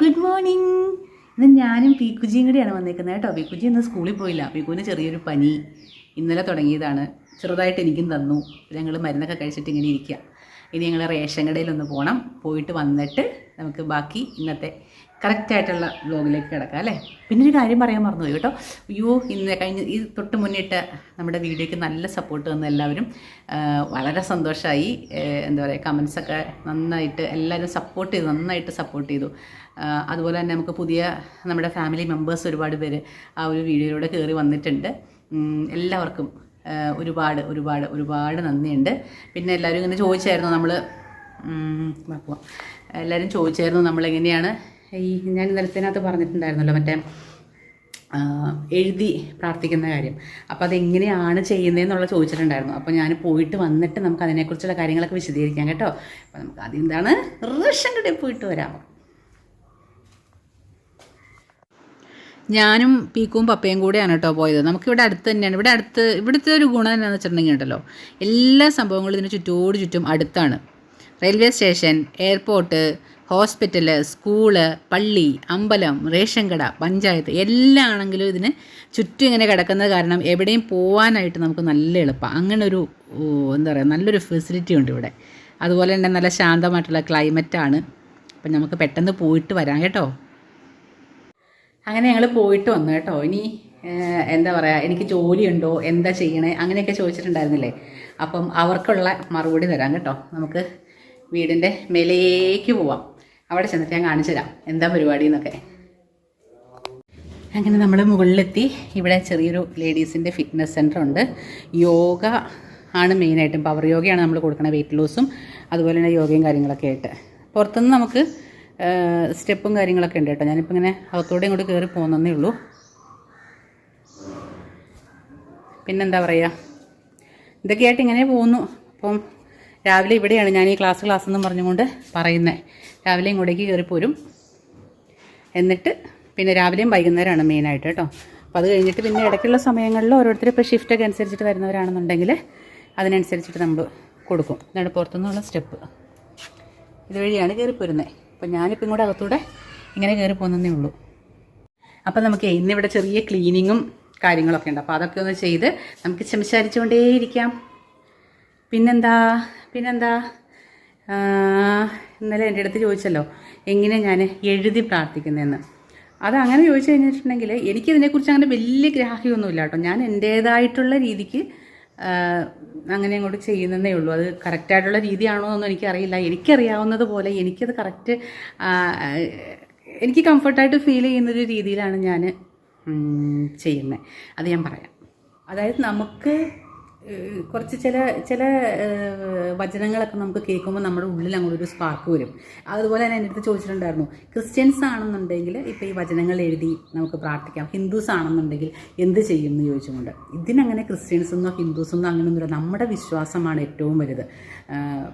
Good morning. ഇന്ന് ഞാനും പീക്കുജിയും കൂടിയാണ് വന്നേക്കുന്നത് കേട്ടോ. പീക്കുജി ഇന്ന് സ്കൂളിൽ പോയില്ല. പീക്കുവിന് ചെറിയൊരു പനി. ഇന്നലെ തുടങ്ങിയതാണ്. ചെറുതായിട്ട് എനിക്കും തന്നു. ഞങ്ങൾ മരുന്നൊക്കെ കഴിച്ചിട്ട് ഇങ്ങനെ ഇരിക്കുക ഇനി ഞങ്ങൾ റേഷൻ കടയിലൊന്ന് പോകണം പോയിട്ട് വന്നിട്ട് നമുക്ക് ബാക്കി ഇന്നത്തെ കറക്റ്റായിട്ടുള്ള വ്ലോഗിലേക്ക് കിടക്കാം അല്ലേ? പിന്നെ ഒരു കാര്യം പറയാൻ മറന്നുപോയി കേട്ടോ. അയ്യോ ഇന്ന് കഴിഞ്ഞ് ഈ തൊട്ട് മുന്നിട്ട് നമ്മുടെ വീഡിയോയ്ക്ക് നല്ല സപ്പോർട്ട് തന്ന എല്ലാവരും വളരെ സന്തോഷമായി എന്താ പറയുക കമൻസൊക്കെ നന്നായിട്ട് എല്ലാവരും സപ്പോർട്ട് ചെയ്തു നന്നായിട്ട് സപ്പോർട്ട് ചെയ്തു. അതുപോലെ തന്നെ നമുക്ക് പുതിയ നമ്മുടെ ഫാമിലി മെമ്പേഴ്സ് ഒരുപാട് പേര് ആ ഒരു വീഡിയോയിലൂടെ കയറി വന്നിട്ടുണ്ട്. എല്ലാവർക്കും ഒരുപാട് ഒരുപാട് ഒരുപാട് നന്ദിയുണ്ട്. പിന്നെ എല്ലാവരും ഇങ്ങനെ ചോദിച്ചായിരുന്നു നമ്മൾ എല്ലാവരും ചോദിച്ചായിരുന്നു നമ്മളെങ്ങനെയാണ് ഈ ഞാൻ ഇന്നലത്തിനകത്ത് പറഞ്ഞിട്ടുണ്ടായിരുന്നല്ലോ മറ്റേ എഴുതി പ്രാർത്ഥിക്കുന്ന കാര്യം. അപ്പോൾ അതെങ്ങനെയാണ് ചെയ്യുന്നതെന്നുള്ള ചോദിച്ചിട്ടുണ്ടായിരുന്നു. അപ്പോൾ ഞാൻ പോയിട്ട് വന്നിട്ട് നമുക്ക് അതിനെക്കുറിച്ചുള്ള കാര്യങ്ങളൊക്കെ വിശദീകരിക്കാം കേട്ടോ. അപ്പോൾ നമുക്ക് ആദ്യം എന്താണ്? റേഷൻ ഡേ പോയിട്ട് വരാം. ഞാനും പീക്കും പപ്പയും കൂടെയാണ് കേട്ടോ പോയത്. നമുക്കിവിടെ അടുത്ത് തന്നെയാണ്. ഇവിടെ അടുത്ത് ഇവിടുത്തെ ഒരു ഗുണം എന്താണെന്ന് വെച്ചിട്ടുണ്ടെങ്കിൽ ഉണ്ടല്ലോ. എല്ലാ സംഭവങ്ങളും ഇതിന് ചുറ്റോട് ചുറ്റും അടുത്താണ്. Railway station airport hospital school പള്ളി അമ്പലം റേഷൻ കട പഞ്ചായത്ത് എല്ലാം ആണെങ്കിലും ഇതിന് ചുറ്റും ഇങ്ങനെ കിടക്കുന്നത് കാരണം എവിടെയും പോകാനായിട്ട് നമുക്ക് നല്ല എളുപ്പമാണ് അങ്ങനെ ഒരു എന്താ പറയുക നല്ലൊരു ഫെസിലിറ്റി ഉണ്ട് ഇവിടെ. അതുപോലെ തന്നെ നല്ല ശാന്തമായിട്ടുള്ള ക്ലൈമറ്റാണ് അപ്പം നമുക്ക് പെട്ടെന്ന് പോയിട്ട് വരാം കേട്ടോ. അങ്ങനെ ഞങ്ങൾ പോയിട്ട് വന്നു കേട്ടോ. ഇനി എന്താ പറയുക എനിക്ക് ജോലിയുണ്ടോ? എന്താ ചെയ്യണേ? അങ്ങനെയൊക്കെ ചോദിച്ചിട്ടുണ്ടായിരുന്നില്ലേ? അപ്പം അവർക്കുള്ള മറുപടി തരാം കേട്ടോ. നമുക്ക് വീടിന്റെ മേലേക്ക് പോവാം. അവിടെ ചെന്നിട്ട് ഞാൻ കാണിച്ചു തരാം. എന്താ പരിപാടി എന്നൊക്കെ. അങ്ങനെ നമ്മൾ മുകളിലെത്തി. ഇവിടെ ചെറിയൊരു ലേഡീസിന്റെ ഫിറ്റ്നസ് സെന്റർ ഉണ്ട്. യോഗ ആണ് മെയിനായിട്ടും പവർ യോഗയാണ് നമ്മൾ കൊടുക്കുന്നത് വെയിറ്റ് ലോസും അതുപോലെ തന്നെ യോഗയും കാര്യങ്ങളൊക്കെ ആയിട്ട്. പുറത്തുനിന്ന് നമുക്ക് സ്റ്റെപ്പും കാര്യങ്ങളൊക്കെ ഉണ്ട് കേട്ടോ. ഞാനിപ്പോൾ ഇങ്ങനെ അകത്തോടെ ഇങ്ങോട്ട് കയറി പോകുന്നതേ ഉള്ളൂ. പിന്നെന്താ പറയുക ഇതൊക്കെയായിട്ട് ഇങ്ങനെ പോകുന്നു. അപ്പം രാവിലെ ഇവിടെയാണ് ഞാൻ ഈ ക്ലാസ് ക്ലാസ് എന്നും പറഞ്ഞുകൊണ്ട് പറയുന്നത് രാവിലെ ഇങ്ങോട്ടേക്ക് കയറിപ്പോരും പോരും. എന്നിട്ട് പിന്നെ രാവിലെയും വൈകുന്നേരമാണ് മെയിനായിട്ട് കേട്ടോ. അപ്പോൾ അത് കഴിഞ്ഞിട്ട് പിന്നെ ഇടയ്ക്കുള്ള സമയങ്ങളിൽ ഓരോരുത്തർ ഇപ്പോൾ ഷിഫ്റ്റൊക്കെ അനുസരിച്ചിട്ട് വരുന്നവരാണെന്നുണ്ടെങ്കിൽ അതിനനുസരിച്ചിട്ട് നമ്മൾ കൊടുക്കും. ഇതാണ് പുറത്തുനിന്നുള്ള സ്റ്റെപ്പ്. ഇതുവഴിയാണ് കയറി പോരുന്നത് അപ്പോൾ ഞാനിപ്പോൾ ഇങ്ങോട്ട് അകത്തൂടെ ഇങ്ങനെ കയറി പോകുന്നതേ ഉള്ളൂ. അപ്പം നമുക്ക് ഇന്നിവിടെ ചെറിയ ക്ലീനിങ്ങും കാര്യങ്ങളൊക്കെ ഉണ്ട്. അപ്പോൾ അതൊക്കെ ഒന്ന് ചെയ്ത് നമുക്ക് സംസാരിച്ചുകൊണ്ടേയിരിക്കാം. പിന്നെന്താ? പിന്നെന്താ? ഇന്നലെ എന്റെ അടുത്ത് ചോദിച്ചല്ലോ എങ്ങനെ ഞാൻ എഴുതി പ്രാർത്ഥിക്കുന്നതെന്ന്? അത് അങ്ങനെ ചോദിച്ചു കഴിഞ്ഞിട്ടുണ്ടെങ്കിൽ എനിക്കിതിനെക്കുറിച്ച് അങ്ങനെ വലിയ ഗ്രാഹ്യമൊന്നുമില്ല കേട്ടോ ഞാൻ എന്റേതായിട്ടുള്ള രീതിക്ക് അങ്ങനെ അങ്ങോട്ട് ചെയ്യുന്നതേ ഉള്ളൂ. അത് കറക്റ്റായിട്ടുള്ള രീതിയാണോ എന്നൊന്നും എനിക്കറിയില്ല. എനിക്കറിയാവുന്നത് പോലെ എനിക്കത് കറക്റ്റ് എനിക്ക് കംഫർട്ടായിട്ട് ഫീൽ ചെയ്യുന്നൊരു രീതിയിലാണ് ഞാൻ ചെയ്യുന്നത് അത് ഞാൻ പറയാം. അതായത് നമുക്ക് കുറച്ച് ചില ചില വചനങ്ങളൊക്കെ നമുക്ക് കേൾക്കുമ്പോൾ നമ്മുടെ ഉള്ളിൽ അങ്ങോട്ട് ഒരു സ്പാർക്ക് വരും. അതുപോലെ തന്നെ എന്റെ അടുത്ത് ചോദിച്ചിട്ടുണ്ടായിരുന്നു ക്രിസ്ത്യൻസ് ആണെന്നുണ്ടെങ്കിൽ ഇപ്പോൾ ഈ വചനങ്ങൾ എഴുതി നമുക്ക് പ്രാർത്ഥിക്കാം. ഹിന്ദുസ് ആണെന്നുണ്ടെങ്കിൽ എന്ത് ചെയ്യും? എന്ന് ചോദിച്ചുകൊണ്ട്. ഇതിനങ്ങനെ ക്രിസ്ത്യൻസ് എന്നോ ഹിന്ദുസ് എന്നോ അങ്ങനെയൊന്നുമില്ല. നമ്മുടെ വിശ്വാസമാണ് ഏറ്റവും വലുത്.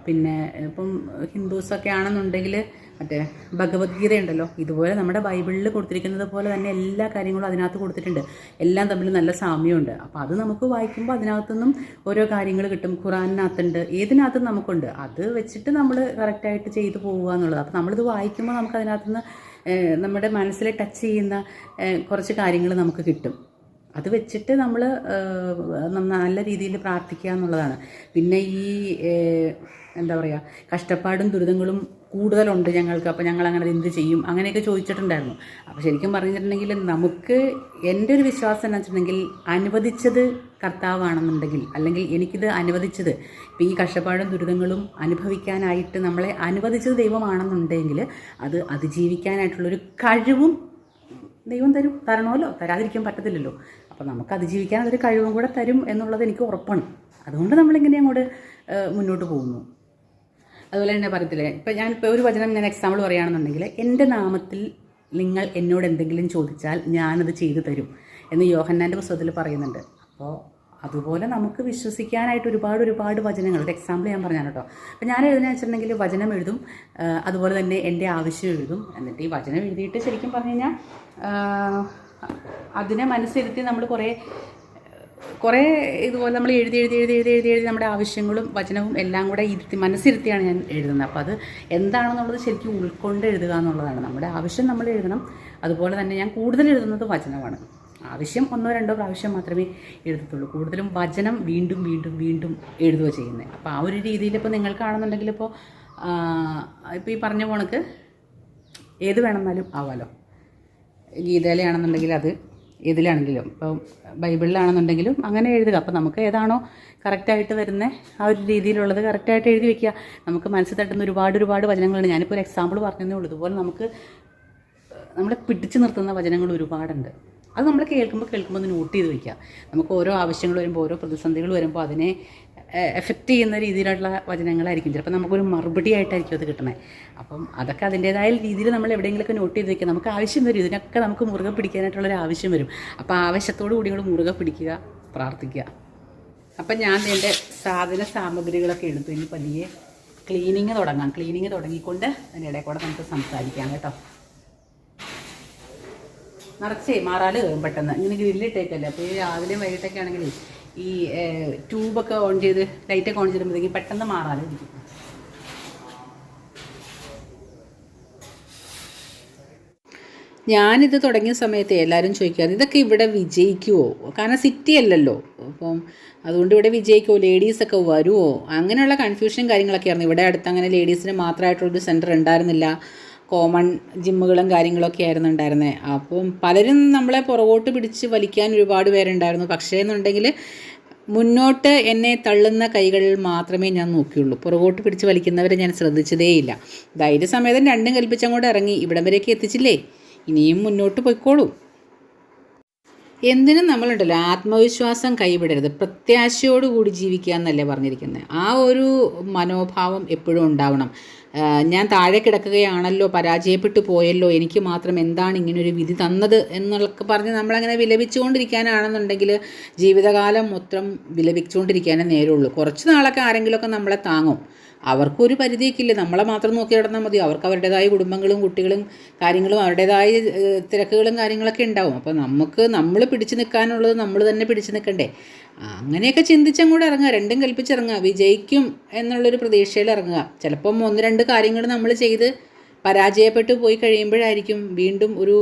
പിന്നെ ഇപ്പം ഹിന്ദുസൊക്കെ ആണെന്നുണ്ടെങ്കിൽ മറ്റേ ഭഗവത്ഗീത ഉണ്ടല്ലോ ഇതുപോലെ നമ്മുടെ ബൈബിളിൽ കൊടുത്തിരിക്കുന്നത് പോലെ തന്നെ എല്ലാ കാര്യങ്ങളും അതിനകത്ത് കൊടുത്തിട്ടുണ്ട്. എല്ലാം തമ്മിൽ നല്ല സാമ്യമുണ്ട്. അപ്പോൾ അത് നമുക്ക് വായിക്കുമ്പോൾ അതിനകത്തുനിന്നും ഓരോ കാര്യങ്ങൾ കിട്ടും. ഖുറാനിനകത്തുണ്ട്. ഏതിനകത്തും നമുക്കുണ്ട്. അത് വെച്ചിട്ട് നമ്മൾ കറക്റ്റായിട്ട് ചെയ്തു പോവുക എന്നുള്ളത്. അപ്പോൾ നമ്മളിത് വായിക്കുമ്പോൾ നമുക്ക് അതിനകത്തുനിന്ന് നമ്മുടെ മനസ്സിൽ ടച്ച് ചെയ്യുന്ന കുറച്ച് കാര്യങ്ങൾ നമുക്ക് കിട്ടും. അത് വെച്ചിട്ട് നമ്മൾ നല്ല രീതിയിൽ പ്രാർത്ഥിക്കുക എന്നുള്ളതാണ്. പിന്നെ ഈ എന്താ പറയുക കഷ്ടപ്പാടും ദുരിതങ്ങളും കൂടുതലുണ്ട് ഞങ്ങൾക്ക്. അപ്പോൾ ഞങ്ങൾ അങ്ങനെ എന്ത് ചെയ്യും? അങ്ങനെയൊക്കെ ചോദിച്ചിട്ടുണ്ടായിരുന്നു. അപ്പോൾ ശരിക്കും പറഞ്ഞിട്ടുണ്ടെങ്കിൽ നമുക്ക് എന്റെ ഒരു വിശ്വാസം എന്ന് വെച്ചിട്ടുണ്ടെങ്കിൽ അനുവദിച്ചത് കർത്താവാണെന്നുണ്ടെങ്കിൽ അല്ലെങ്കിൽ എനിക്കിത് അനുവദിച്ചത്. ഇപ്പോൾ ഈ കഷ്ടപ്പാടും ദുരിതങ്ങളും അനുഭവിക്കാനായിട്ട് നമ്മളെ അനുവദിച്ചത് ദൈവമാണെന്നുണ്ടെങ്കിൽ അത് അതിജീവിക്കാനായിട്ടുള്ളൊരു കഴിവും ദൈവം തരും. തരണമല്ലോ? തരാതിരിക്കാൻ പറ്റത്തില്ലല്ലോ. അപ്പോൾ നമുക്ക് അതിജീവിക്കാൻ അതൊരു കഴിവും കൂടെ തരും എന്നുള്ളത് എനിക്ക് ഉറപ്പാണ്. അതുകൊണ്ട് നമ്മളിങ്ങനെ അങ്ങോട്ട് മുന്നോട്ട് പോകുന്നു. അതുപോലെ തന്നെ പറയത്തില്ലേ ഇപ്പം ഞാനിപ്പോൾ ഒരു വചനം ഞാൻ എക്സാമ്പിൾ പറയുകയാണെന്നുണ്ടെങ്കിൽ എന്റെ നാമത്തിൽ നിങ്ങൾ എന്നോട് എന്തെങ്കിലും ചോദിച്ചാൽ ഞാനത് ചെയ്തു തരും എന്ന് യോഹന്നാന്റെ പുസ്തകത്തിൽ പറയുന്നുണ്ട്. അപ്പോൾ അതുപോലെ നമുക്ക് വിശ്വസിക്കാനായിട്ട് ഒരുപാട് ഒരുപാട് വചനങ്ങൾ ഒരു എക്സാമ്പിൾ ഞാൻ പറഞ്ഞാണ് കേട്ടോ. അപ്പോൾ ഞാൻ എഴുതുന്ന വെച്ചിട്ടുണ്ടെങ്കിൽ വചനം എഴുതും അതുപോലെ തന്നെ എന്റെ ആവശ്യം എഴുതും. എന്നിട്ട് ഈ വചനം എഴുതിയിട്ട് ശരിക്കും പറഞ്ഞു കഴിഞ്ഞാൽ അതിനെ മനസ്സിരുത്തി നമ്മൾ കുറേ കുറേ ഇതുപോലെ നമ്മൾ എഴുതി എഴുതി എഴുതി എഴുതി എഴുതി എഴുതി നമ്മുടെ ആവശ്യങ്ങളും വചനവും എല്ലാം കൂടെ ഇരുത്തി മനസ്സിരുത്തിയാണ് ഞാൻ എഴുതുന്നത്. അപ്പോൾ അത് എന്താണെന്നുള്ളത് ശരിക്കും ഉൾക്കൊണ്ട് എഴുതുക എന്നുള്ളതാണ്. നമ്മുടെ ആവശ്യം നമ്മൾ എഴുതണം. അതുപോലെ തന്നെ ഞാൻ കൂടുതൽ എഴുതുന്നത് വചനമാണ്. ആവശ്യം ഒന്നോ രണ്ടോ പ്രാവശ്യം മാത്രമേ എഴുതത്തുള്ളൂ. കൂടുതലും വചനം വീണ്ടും വീണ്ടും വീണ്ടും എഴുതുക ചെയ്യുന്നത്. അപ്പോൾ ആ ഒരു രീതിയിൽ ഇപ്പോൾ നിങ്ങൾക്കാണെന്നുണ്ടെങ്കിൽ ഇപ്പോൾ ഇപ്പോൾ ഈ പറഞ്ഞ പോണക്ക് ഏത് വേണമെന്നാലും ആവാലോ. ഗീതയിലാണെന്നുണ്ടെങ്കിൽ അത് ഏതിലാണെങ്കിലും. ഇപ്പം ബൈബിളിലാണെന്നുണ്ടെങ്കിലും അങ്ങനെ എഴുതുക. അപ്പം നമുക്ക് ഏതാണോ കറക്റ്റായിട്ട് വരുന്ന ആ ഒരു രീതിയിലുള്ളത് കറക്റ്റായിട്ട് എഴുതി വെക്കുക. നമുക്ക് മനസ്സിൽ തട്ടുന്ന ഒരുപാട് ഒരുപാട് വചനങ്ങളുണ്ട്. ഞാനിപ്പോൾ ഒരു എക്സാമ്പിൾ പറഞ്ഞതേ ഉള്ളൂ. ഇതുപോലെ നമുക്ക് നമ്മളെ പിടിച്ചു നിർത്തുന്ന വചനങ്ങൾ ഒരുപാടുണ്ട്. അത് നമ്മൾ കേൾക്കുമ്പോൾ കേൾക്കുമ്പോൾ നോട്ട് ചെയ്ത് വയ്ക്കുക നമുക്ക് ഓരോ ആവശ്യങ്ങൾ വരുമ്പോൾ ഓരോ പ്രതിസന്ധികൾ വരുമ്പോൾ അതിനെ എഫക്റ്റ് ചെയ്യുന്ന രീതിയിലുള്ള വചനങ്ങളായിരിക്കും. ചിലപ്പോൾ നമുക്കൊരു മറുപടി ആയിട്ടായിരിക്കും അത് കിട്ടണേ അപ്പം അതൊക്കെ അതിന്റേതായ രീതിയിൽ നമ്മൾ എവിടെയെങ്കിലുമൊക്കെ നോട്ട് ചെയ്ത് വെക്കുക. നമുക്ക് ആവശ്യം വരും. ഇതിനൊക്കെ നമുക്ക് മുറുകെ പിടിക്കാനായിട്ടുള്ളൊരു ആവശ്യം വരും. അപ്പോൾ ആവശ്യത്തോടു കൂടി നമ്മൾ മുറുകെ പിടിക്കുക പ്രാർത്ഥിക്കുക. അപ്പം ഞാൻ എന്റെ സാധന സാമഗ്രികളൊക്കെ എടുത്തു. ഇനി പതിയെ ക്ലീനിങ് തുടങ്ങാം. ക്ലീനിങ് തുടങ്ങിക്കൊണ്ട് അതിനിടയിൽ കൂടെ നമുക്ക് സംസാരിക്കാം കേട്ടോ. നിറച്ചേ മാറാൽ പെട്ടെന്ന്. ഇങ്ങനെ ഗ്രില്ലിട്ടേക്കല്ലേ അപ്പോൾ ഈ രാവിലെയും വൈകിട്ടൊക്കെ ആണെങ്കിൽ ഈ ട്യൂബൊക്കെ ഓൺ ചെയ്ത് ലൈറ്റൊക്കെ ഓൺ ചെയ്തപ്പോഴത്തേക്ക് പെട്ടെന്ന് മാറാതിരിക്കും ഞാനിത് തുടങ്ങിയ സമയത്ത് എല്ലാവരും ചോദിക്കാറ് ഇതൊക്കെ ഇവിടെ വിജയിക്കുമോ കാരണം സിറ്റി അല്ലല്ലോ. അപ്പം അതുകൊണ്ട് ഇവിടെ വിജയിക്കുമോ ലേഡീസൊക്കെ വരുമോ അങ്ങനെയുള്ള കൺഫ്യൂഷൻ കാര്യങ്ങളൊക്കെ ആയിരുന്നു. ഇവിടെ അടുത്ത് അങ്ങനെ ലേഡീസിന് മാത്രമായിട്ടുള്ളൊരു സെന്റർ ഉണ്ടായിരുന്നില്ല. കോമൺ ജിമ്മുകളും കാര്യങ്ങളൊക്കെ ആയിരുന്നു ഉണ്ടായിരുന്നത് അപ്പം പലരും നമ്മളെ പുറകോട്ട് പിടിച്ച് വലിക്കാൻ ഒരുപാട് പേരുണ്ടായിരുന്നു. പക്ഷേ എന്നുണ്ടെങ്കിൽ മുന്നോട്ട് എന്നെ തള്ളുന്ന കൈകൾ മാത്രമേ ഞാൻ നോക്കിയുള്ളൂ. പുറകോട്ട് പിടിച്ച് വലിക്കുന്നവരെ ഞാൻ ശ്രദ്ധിച്ചതേയില്ല. ധൈര്യസമേതം രണ്ടും കൽപ്പിച്ചങ്ങോട്ട് ഇറങ്ങി ഇവിടം വരെയൊക്കെ എത്തിച്ചില്ലേ? ഇനിയും മുന്നോട്ട് പോയിക്കോളൂ. എന്തിനും നമ്മളുണ്ടല്ലോ ആത്മവിശ്വാസം കൈവിടരുത്. പ്രത്യാശയോടുകൂടി ജീവിക്കുക എന്നല്ലേ പറഞ്ഞിരിക്കുന്നത്. ആ ഒരു മനോഭാവം എപ്പോഴും ഉണ്ടാവണം. ഞാൻ താഴെ കിടക്കുകയാണല്ലോ പരാജയപ്പെട്ടു പോയല്ലോ എനിക്ക് മാത്രം എന്താണ് ഇങ്ങനൊരു വിധി തന്നത് എന്നൊക്കെ പറഞ്ഞ് നമ്മളങ്ങനെ വിലപിച്ചുകൊണ്ടിരിക്കാനാണെന്നുണ്ടെങ്കിൽ ജീവിതകാലം മൊത്തം വിലപിച്ചുകൊണ്ടിരിക്കാനേ നേരമുള്ളൂ. കുറച്ച് നാളൊക്കെ ആരെങ്കിലുമൊക്കെ നമ്മളെ താങ്ങും. അവർക്കൊരു പരിധിയൊക്കെ നമ്മളെ മാത്രം നോക്കി കിടന്നാൽ മതി. അവർക്ക് അവരുടേതായ കുടുംബങ്ങളും കുട്ടികളും കാര്യങ്ങളും അവരുടേതായ തിരക്കുകളും കാര്യങ്ങളൊക്കെ ഉണ്ടാവും. അപ്പോൾ നമുക്ക് നമ്മൾ പിടിച്ചു നിൽക്കാനുള്ളത് നമ്മൾ തന്നെ പിടിച്ചു നിൽക്കണ്ടേ? അങ്ങനെയൊക്കെ ചിന്തിച്ചങ്ങോട്ട് ഇറങ്ങുക. രണ്ടും കൽപ്പിച്ചിറങ്ങുക. വിജയിക്കും എന്നുള്ളൊരു പ്രതീക്ഷയിൽ ഇറങ്ങുക. ചിലപ്പം ഒന്ന് രണ്ട് കാര്യങ്ങൾ നമ്മൾ ചെയ്ത് പരാജയപ്പെട്ടു പോയി കഴിയുമ്പോഴായിരിക്കും വീണ്ടും ഒരു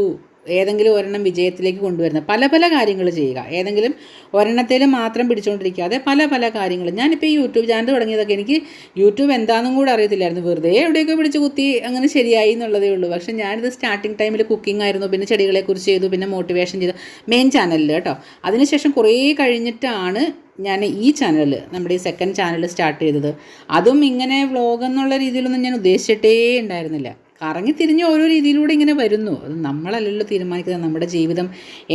ഏതെങ്കിലും ഒരെണ്ണം വിജയത്തിലേക്ക് കൊണ്ടുവരുന്നത് പല പല കാര്യങ്ങൾ ചെയ്യുക. ഏതെങ്കിലും ഒരെണ്ണത്തിൽ മാത്രം പിടിച്ചുകൊണ്ടിരിക്കാതെ പല പല കാര്യങ്ങൾ. ഞാനിപ്പോൾ ഈ യൂട്യൂബ് ചാനൽ തുടങ്ങിയതൊക്കെ എനിക്ക് യൂട്യൂബ് എന്താണെന്നും കൂടെ അറിയത്തില്ലായിരുന്നു. വെറുതെ എവിടെയൊക്കെ പിടിച്ച് കുത്തി അങ്ങനെ ശരിയായി എന്നുള്ളതേ ഉള്ളൂ. പക്ഷേ ഞാനിത് സ്റ്റാർട്ടിങ് ടൈമിൽ കുക്കിംഗ് ആയിരുന്നു പിന്നെ ചെടികളെക്കുറിച്ച് ചെയ്തു പിന്നെ മോട്ടിവേഷൻ ചെയ്തു. മെയിൻ ചാനലിൽ കേട്ടോ. അതിനുശേഷം കുറേ കഴിഞ്ഞിട്ടാണ് ഞാൻ ഈ ചാനൽ നമ്മുടെ ഈ സെക്കൻഡ് ചാനൽ സ്റ്റാർട്ട് ചെയ്തത്. അതും ഇങ്ങനെ വ്ളോഗ് എന്നുള്ള രീതിയിലൊന്നും ഞാൻ ഉദ്ദേശിച്ചിട്ടേ ഉണ്ടായിരുന്നില്ല. കറങ്ങി തിരിഞ്ഞ് ഓരോ രീതിയിലൂടെ ഇങ്ങനെ വരുന്നു. അത് നമ്മളല്ലല്ലോ തീരുമാനിക്കുന്നത്. നമ്മുടെ ജീവിതം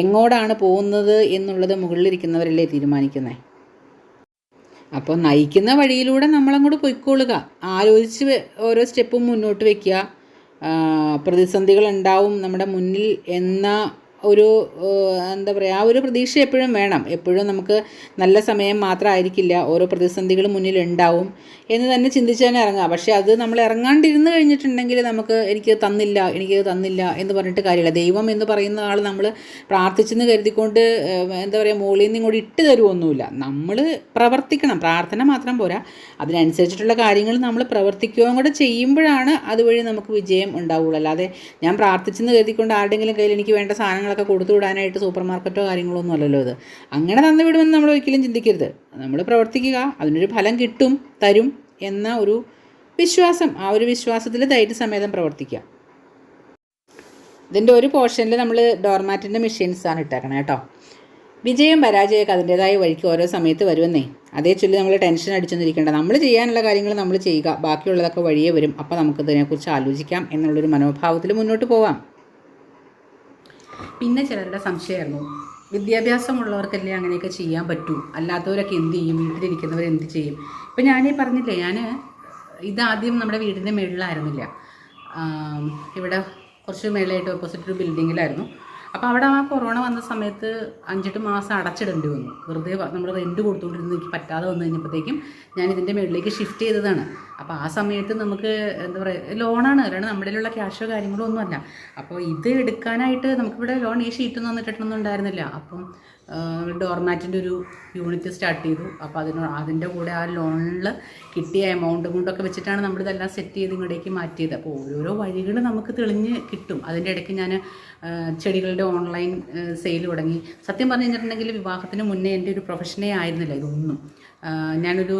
എങ്ങോട്ടാണ് പോകുന്നത് എന്നുള്ളത് മുകളിലിരിക്കുന്നവരല്ലേ തീരുമാനിക്കുന്നത് അപ്പോൾ നയിക്കുന്ന വഴിയിലൂടെ നമ്മളങ്ങോട്ട് പൊയ്ക്കൊള്ളുക. ആലോചിച്ച് ഓരോ സ്റ്റെപ്പും മുന്നോട്ട് വയ്ക്കുക പ്രതിസന്ധികൾ ഉണ്ടാവും നമ്മുടെ മുന്നിൽ എന്ന ഒരു എന്താ പറയുക ആ ഒരു പ്രതീക്ഷ എപ്പോഴും വേണം. എപ്പോഴും നമുക്ക് നല്ല സമയം മാത്രമായിരിക്കില്ല ഓരോ പ്രതിസന്ധികൾ മുന്നിൽ ഉണ്ടാവും എന്ന് തന്നെ ചിന്തിച്ച് തന്നെ ഇറങ്ങുക പക്ഷേ അത് നമ്മൾ ഇറങ്ങാണ്ടിരുന്ന് കഴിഞ്ഞിട്ടുണ്ടെങ്കിൽ നമുക്ക് എനിക്ക് തന്നില്ല എനിക്ക് തന്നില്ല എന്ന് പറഞ്ഞിട്ട് കാര്യമില്ല. ദൈവം എന്ന് പറയുന്ന ആൾ നമ്മൾ പ്രാർത്ഥിച്ചെന്ന് കരുതിക്കൊണ്ട് എന്താ പറയുക മുകളിൽ നിന്ന് ഇങ്ങോട്ട് ഇട്ട് തരുമൊന്നുമില്ല നമ്മൾ പ്രവർത്തിക്കണം. പ്രാർത്ഥന മാത്രം പോരാ. അതിനനുസരിച്ചിട്ടുള്ള കാര്യങ്ങൾ നമ്മൾ പ്രവർത്തിക്കുകയും കൂടെ ചെയ്യുമ്പോഴാണ് അതുവഴി നമുക്ക് വിജയം ഉണ്ടാവുള്ളൂ. അല്ലാതെ ഞാൻ പ്രാർത്ഥിച്ചെന്ന് കരുതിക്കൊണ്ട് ആരുടെങ്കിലും കയ്യിൽ എനിക്ക് വേണ്ട സാധനങ്ങളൊക്കെ കൊടുത്തു വിടാനായിട്ട് സൂപ്പർ മാർക്കറ്റോ കാര്യങ്ങളോ ഒന്നും അല്ലല്ലോ ഇത്. അങ്ങനെ തന്നു വിടുമെന്ന് നമ്മൾ ഒരിക്കലും ചിന്തിക്കരുത്. നമ്മൾ പ്രവർത്തിക്കുക അതിനൊരു ഫലം കിട്ടും തരും എന്ന ഒരു വിശ്വാസം ആ ഒരു വിശ്വാസത്തിൽ ധൈര്യസമേതം പ്രവർത്തിക്കുക. ഇതിന്റെ ഒരു പോർഷനിൽ നമ്മൾ ഡോർമാറ്റിന്റെ മെഷീൻസാണ് ഇട്ടേക്കണേ കേട്ടോ. വിജയം പരാജയമൊക്കെ അതിന്റേതായ വഴിക്ക് ഓരോ സമയത്ത് വരുമെന്നേ. അതേ ചൊല്ലി നമ്മൾ ടെൻഷൻ അടിച്ചൊന്നിരിക്കേണ്ട. നമ്മൾ ചെയ്യാനുള്ള കാര്യങ്ങൾ നമ്മൾ ചെയ്യുക ബാക്കിയുള്ളതൊക്കെ വഴിയേ വരും. അപ്പോൾ നമുക്ക് ഇതിനെക്കുറിച്ച് ആലോചിക്കാം എന്നുള്ളൊരു മനോഭാവത്തിൽ മുന്നോട്ട് പോവാം. പിന്നെ ചിലരുടെ സംശയമായിരുന്നു. വിദ്യാഭ്യാസമുള്ളവർക്കല്ലേ അങ്ങനെയൊക്കെ ചെയ്യാൻ പറ്റൂ? അല്ലാത്തവരൊക്കെ എന്ത് ചെയ്യും? വീട്ടിലിരിക്കുന്നവർ എന്ത് ചെയ്യും? ഇപ്പം ഞാനീ പറഞ്ഞില്ലേ ഞാൻ ഇതാദ്യം നമ്മുടെ വീടിന്റെ മുകളിലായിരുന്നില്ല ഇവിടെ കുറച്ച് മേളായിട്ട് ഓപ്പോസിറ്റ് ഒരു ബിൽഡിങ്ങിലായിരുന്നു അപ്പോൾ അവിടെ ആ കൊറോണ വന്ന സമയത്ത് അഞ്ചെട്ട് മാസം അടച്ചിടേണ്ടി വന്നു. വെറുതെ നമ്മൾ റെന്റ് കൊടുത്തുകൊണ്ടിരുന്ന് എനിക്ക് പറ്റാതെ വന്നു കഴിഞ്ഞപ്പോഴത്തേക്കും ഞാൻ ഇതിന്റെ മുകളിലേക്ക് ഷിഫ്റ്റ് ചെയ്തതാണ്. അപ്പോൾ ആ സമയത്ത് നമുക്ക് എന്താ പറയുക ലോണാണ് അല്ലാണ്ട് നമ്മുടെ കയ്യിലുള്ള ക്യാഷോ കാര്യങ്ങളോ ഒന്നുമല്ല. അപ്പോൾ ഇത് എടുക്കാനായിട്ട് നമുക്കിവിടെ ലോൺ ഈ ഷീറ്റ് ഒന്നും ഉണ്ടായിരുന്നില്ല. അപ്പം ഡോർമാറ്റിന്റെ ഒരു യൂണിറ്റ് സ്റ്റാർട്ട് ചെയ്തു. അപ്പോൾ അതിന് അതിന്റെ കൂടെ ആ ലോണിൽ കിട്ടിയ എമൗണ്ട് കൊണ്ടൊക്കെ വെച്ചിട്ടാണ് നമ്മളിതെല്ലാം സെറ്റ് ചെയ്ത് ഇങ്ങോട്ടേക്ക് മാറ്റിയത്. അപ്പോൾ ഓരോരോ വഴികൾ നമുക്ക് തെളിഞ്ഞ് കിട്ടും. അതിന്റെ ഇടയ്ക്ക് ഞാൻ ചെടികളുടെ ഓൺലൈൻ സെയിൽ തുടങ്ങി. സത്യം പറഞ്ഞു കഴിഞ്ഞിട്ടുണ്ടെങ്കിൽ വിവാഹത്തിന് മുന്നേ എന്റെ ഒരു പ്രൊഫഷനേ ആയിരുന്നില്ല ഇതൊന്നും. ഞാനൊരു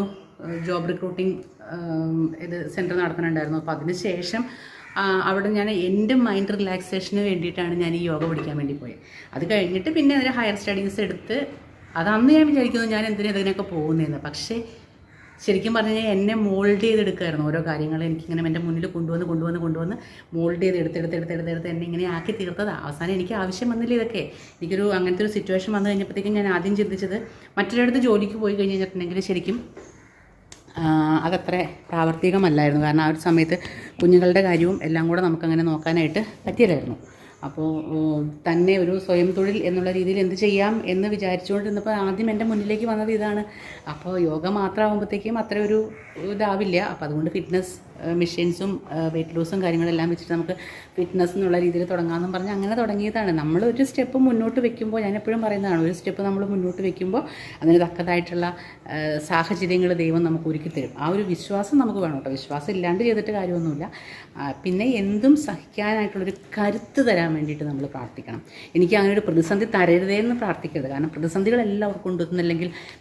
ജോബ് റിക്രൂട്ടിംഗ് ഇത് സെന്റർ നടത്തുന്നുണ്ടായിരുന്നു അപ്പോൾ അതിന് ശേഷം അവിടെ ഞാൻ എന്റെ മൈൻഡ് റിലാക്സേഷന് വേണ്ടിയിട്ടാണ് ഞാൻ ഈ യോഗ പഠിക്കാൻ വേണ്ടി പോയത് അത് കഴിഞ്ഞിട്ട് പിന്നെ അതിന് ഹയർ സ്റ്റഡീസ് എടുത്ത് അത് അന്ന് ഞാൻ വിചാരിക്കുന്നു ഞാൻ എന്തിനാ ഇതിനൊക്കെ പോകുന്നതെന്ന് പക്ഷേ ശരിക്കും പറഞ്ഞു എന്നെ മോൾഡ് ചെയ്തെടുക്കുമായിരുന്നു ഓരോ കാര്യങ്ങൾ എനിക്കിങ്ങനെ എന്റെ മുന്നിൽ കൊണ്ടുവന്ന് കൊണ്ടുവന്ന് കൊണ്ടുവന്ന് മോൾഡ് ചെയ്ത് എടുത്തെടുത്ത് എടുത്തെടുത്ത് എടുത്ത് എന്നെ ഇങ്ങനെ ആക്കി തീർത്തത്. അവസാനം എനിക്ക് ആവശ്യം വന്നില്ല ഇതൊക്കെ. എനിക്കൊരു അങ്ങനത്തെ ഒരു സിറ്റുവേഷൻ വന്നു കഴിഞ്ഞപ്പോഴത്തേക്കും ഞാൻ ആദ്യം ചിന്തിച്ചത് മറ്റൊരിടത്ത് ജോലിക്ക് പോയി കഴിഞ്ഞ് കഴിഞ്ഞിട്ടുണ്ടെങ്കിൽ ശരിക്കും അതത്ര പ്രാവർത്തികമല്ലായിരുന്നു. കാരണം ആ ഒരു സമയത്ത് കുഞ്ഞുങ്ങളുടെ കാര്യവും എല്ലാം കൂടെ നമുക്കങ്ങനെ നോക്കാനായിട്ട് പറ്റിയില്ലായിരുന്നു അപ്പോൾ തന്നെ ഒരു സ്വയം തൊഴിൽ എന്നുള്ള രീതിയിൽ എന്ത് ചെയ്യാം എന്ന് വിചാരിച്ചുകൊണ്ടിരുന്നപ്പോൾ ആദ്യം എന്റെ മുന്നിലേക്ക് വന്നത് ഇതാണ്. അപ്പോൾ യോഗ മാത്രമാകുമ്പോഴത്തേക്കും അത്ര ഒരു ഇതാവില്ല. അപ്പോൾ അതുകൊണ്ട് ഫിറ്റ്നസ് മെഷീൻസും വെയിറ്റ് ലോസും കാര്യങ്ങളെല്ലാം വെച്ചിട്ട് നമുക്ക് ഫിറ്റ്നസ് എന്നുള്ള രീതിയിൽ തുടങ്ങാമെന്നും പറഞ്ഞ് അങ്ങനെ തുടങ്ങിയതാണ്. നമ്മൾ ഒരു സ്റ്റെപ്പ് മുന്നോട്ട് വെക്കുമ്പോൾ ഞാൻ എപ്പോഴും പറയുന്നതാണ് ഒരു സ്റ്റെപ്പ് നമ്മൾ മുന്നോട്ട് വെക്കുമ്പോൾ അതിന് തക്കതായിട്ടുള്ള സാഹചര്യങ്ങൾ ദൈവം നമുക്ക് ഒരുക്കി തരും. ആ ഒരു വിശ്വാസം നമുക്ക് വേണം കേട്ടോ. വിശ്വാസം ഇല്ലാണ്ട് ചെയ്തിട്ട് കാര്യമൊന്നുമില്ല. പിന്നെ എന്തും സഹിക്കാനായിട്ടുള്ളൊരു കരുത്ത് തരാൻ വേണ്ടിയിട്ട് നമ്മൾ പ്രാർത്ഥിക്കണം. എനിക്ക് അങ്ങനെ ഒരു പ്രതിസന്ധി തരരുതേ എന്ന് പ്രാർത്ഥിക്കരുത്. കാരണം പ്രതിസന്ധികൾ എല്ലാവർക്കും ഉണ്ട്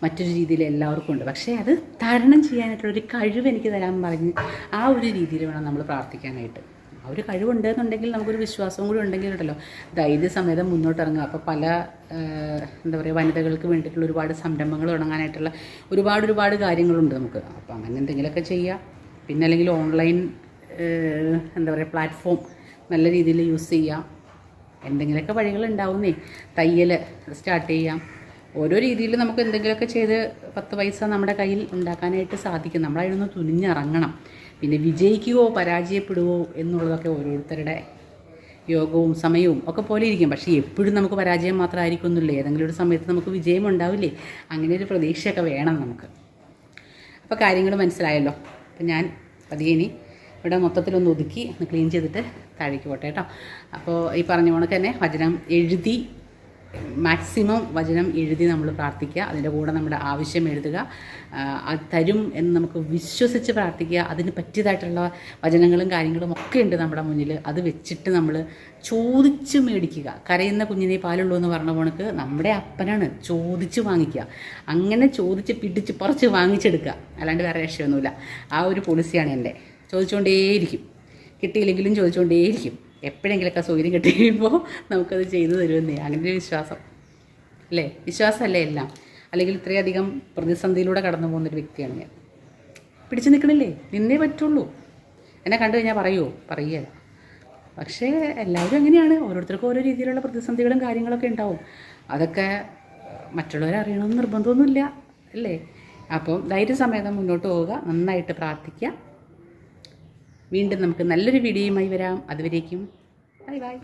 മറ്റൊരു രീതിയിൽ എല്ലാവർക്കും ഉണ്ട്. പക്ഷേ അത് തരണം ചെയ്യാനായിട്ടുള്ളൊരു കഴിവ് എനിക്ക് തരാൻ പറഞ്ഞ് ആ ഒരു രീതിയിൽ വേണം നമ്മൾ പ്രാർത്ഥിക്കാനായിട്ട്. ആ ഒരു കഴിവുണ്ട് എന്നുണ്ടെങ്കിൽ നമുക്കൊരു വിശ്വാസവും കൂടി ഉണ്ടെങ്കിൽ ഉണ്ടല്ലോ. ധൈര്യസമേതം മുന്നോട്ടിറങ്ങുക. അപ്പോൾ പല എന്താ പറയുക വനിതകൾക്ക് വേണ്ടിയിട്ടുള്ള ഒരുപാട് സംരംഭങ്ങൾ തുടങ്ങാനായിട്ടുള്ള ഒരുപാട് ഒരുപാട് കാര്യങ്ങളുണ്ട് നമുക്ക്. അപ്പോൾ അങ്ങനെ എന്തെങ്കിലുമൊക്കെ ചെയ്യുക പിന്നെ അല്ലെങ്കിൽ ഓൺലൈൻ എന്താ പറയുക പ്ലാറ്റ്ഫോം നല്ല രീതിയിൽ യൂസ് ചെയ്യാം. എന്തെങ്കിലുമൊക്കെ വഴികളുണ്ടാവുന്നേ തയ്യൽ സ്റ്റാർട്ട് ചെയ്യാം. ഓരോ രീതിയിൽ നമുക്ക് എന്തെങ്കിലുമൊക്കെ ചെയ്ത് പത്ത് പൈസ നമ്മുടെ കയ്യിൽ ഉണ്ടാക്കാനായിട്ട് സാധിക്കും. നമ്മളതിനൊന്ന് തുനിഞ്ഞിറങ്ങണം. പിന്നെ വിജയിക്കുകയോ പരാജയപ്പെടുവോ എന്നുള്ളതൊക്കെ ഓരോരുത്തരുടെ യോഗവും സമയവും ഒക്കെ പോലെ ഇരിക്കും. പക്ഷേ എപ്പോഴും നമുക്ക് പരാജയം മാത്രമായിരിക്കുന്നില്ലേ ഏതെങ്കിലും ഒരു സമയത്ത് നമുക്ക് വിജയം ഉണ്ടാവില്ലേ? അങ്ങനെ ഒരു പ്രതീക്ഷയൊക്കെ വേണം നമുക്ക്. അപ്പോൾ കാര്യങ്ങൾ മനസ്സിലായല്ലോ. അപ്പം ഞാൻ പതിയെ ഇനി ഇവിടെ മൊത്തത്തിലൊന്ന് ഒതുക്കി ഒന്ന് ക്ലീൻ ചെയ്തിട്ട് താഴേക്ക് പോട്ടെ കേട്ടോ. അപ്പോൾ ഈ പറഞ്ഞ കണക്ക് തന്നെ വചനം എഴുതി മാക്സിമം വചനം എഴുതി നമ്മൾ പ്രാർത്ഥിക്കുക അതിന്റെ കൂടെ നമ്മുടെ ആവശ്യം എഴുതുക അത് തരും എന്ന് നമുക്ക് വിശ്വസിച്ച് പ്രാർത്ഥിക്കുക അതിന് പറ്റിയതായിട്ടുള്ള വചനങ്ങളും കാര്യങ്ങളും ഒക്കെ ഉണ്ട് നമ്മുടെ മുന്നിൽ. അത് വെച്ചിട്ട് നമ്മൾ ചോദിച്ച് മേടിക്കുക. കരയുന്ന കുഞ്ഞിനെ പാലുള്ളൂ എന്ന് പറഞ്ഞ പോണക്ക് നമ്മുടെ അപ്പനാണ് ചോദിച്ച് വാങ്ങിക്കുക. അങ്ങനെ ചോദിച്ച് പിടിച്ച് പറിച്ച് വാങ്ങിച്ചെടുക്കുക. അല്ലാണ്ട് വേറെ രക്ഷയൊന്നുമില്ല. ആ ഒരു പോളിസിയാണ് എന്റെ. ചോദിച്ചുകൊണ്ടേയിരിക്കും കിട്ടിയില്ലെങ്കിലും ചോദിച്ചുകൊണ്ടേയിരിക്കും എപ്പോഴെങ്കിലൊക്കെ സൗകര്യം കിട്ടി കഴിയുമ്പോൾ നമുക്കത് ചെയ്തു തരുമെന്നേ. അങ്ങനെ ഒരു വിശ്വാസം. അല്ലേ? വിശ്വാസമല്ലേ എല്ലാം? അല്ലെങ്കിൽ ഇത്രയധികം പ്രതിസന്ധിയിലൂടെ കടന്നു പോകുന്നൊരു വ്യക്തിയാണ് ഞാൻ. പിടിച്ചു നിൽക്കണില്ലേ? നിന്നേ പറ്റുള്ളൂ. എന്നെ കണ്ടു കഴിഞ്ഞാൽ പറയുമോ പറയുക പക്ഷേ എല്ലാവരും അങ്ങനെയാണ്. ഓരോരുത്തർക്കും ഓരോ രീതിയിലുള്ള പ്രതിസന്ധികളും കാര്യങ്ങളൊക്കെ ഉണ്ടാവും. അതൊക്കെ മറ്റുള്ളവരെ അറിയണമെന്ന് നിർബന്ധമൊന്നുമില്ല. അല്ലേ? അപ്പം ധൈര്യസമേതം മുന്നോട്ട് പോവുക. നന്നായിട്ട് പ്രാർത്ഥിക്കുക. വീണ്ടും നമുക്ക് നല്ലൊരു വീഡിയോയുമായി വരാം. അതുവരേക്കും. Bye bye.